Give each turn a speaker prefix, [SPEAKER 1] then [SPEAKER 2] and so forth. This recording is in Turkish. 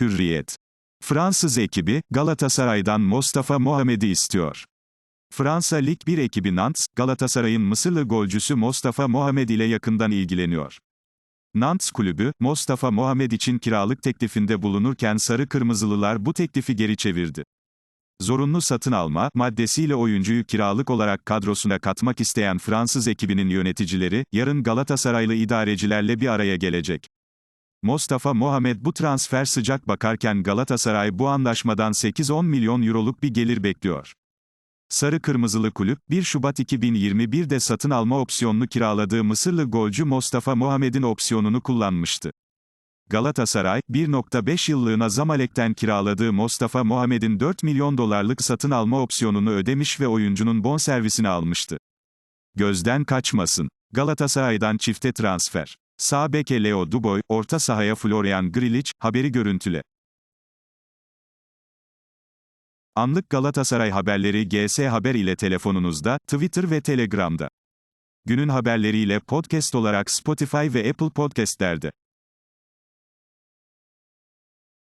[SPEAKER 1] Hürriyet. Fransız ekibi, Galatasaray'dan Mustafa Mohamed'i istiyor. Fransa Lig 1 ekibi Nantes, Galatasaray'ın Mısırlı golcüsü Mustafa Mohamed ile yakından ilgileniyor. Nantes kulübü, Mustafa Mohamed için kiralık teklifinde bulunurken Sarı Kırmızılılar bu teklifi geri çevirdi. Zorunlu satın alma maddesiyle oyuncuyu kiralık olarak kadrosuna katmak isteyen Fransız ekibinin yöneticileri, yarın Galatasaraylı idarecilerle bir araya gelecek. Mustafa Mohamed bu transfer sıcak bakarken Galatasaray bu anlaşmadan 8-10 milyon euroluk bir gelir bekliyor. Sarı Kırmızılı kulüp, 1 Şubat 2021'de satın alma opsiyonunu kiraladığı Mısırlı golcü Mustafa Mohamed'in opsiyonunu kullanmıştı. Galatasaray, 1.5 yıllığına Zamalek'ten kiraladığı Mustafa Mohamed'in 4 milyon dolarlık satın alma opsiyonunu ödemiş ve oyuncunun bonservisini almıştı. Gözden kaçmasın. Galatasaray'dan çifte transfer. Sağ beke Leo Duboy, orta sahaya Florian Grilic, haberi görüntüle. Anlık Galatasaray haberleri GS Haber ile telefonunuzda, Twitter ve Telegram'da. Günün haberleriyle podcast olarak Spotify ve Apple Podcast'lerde.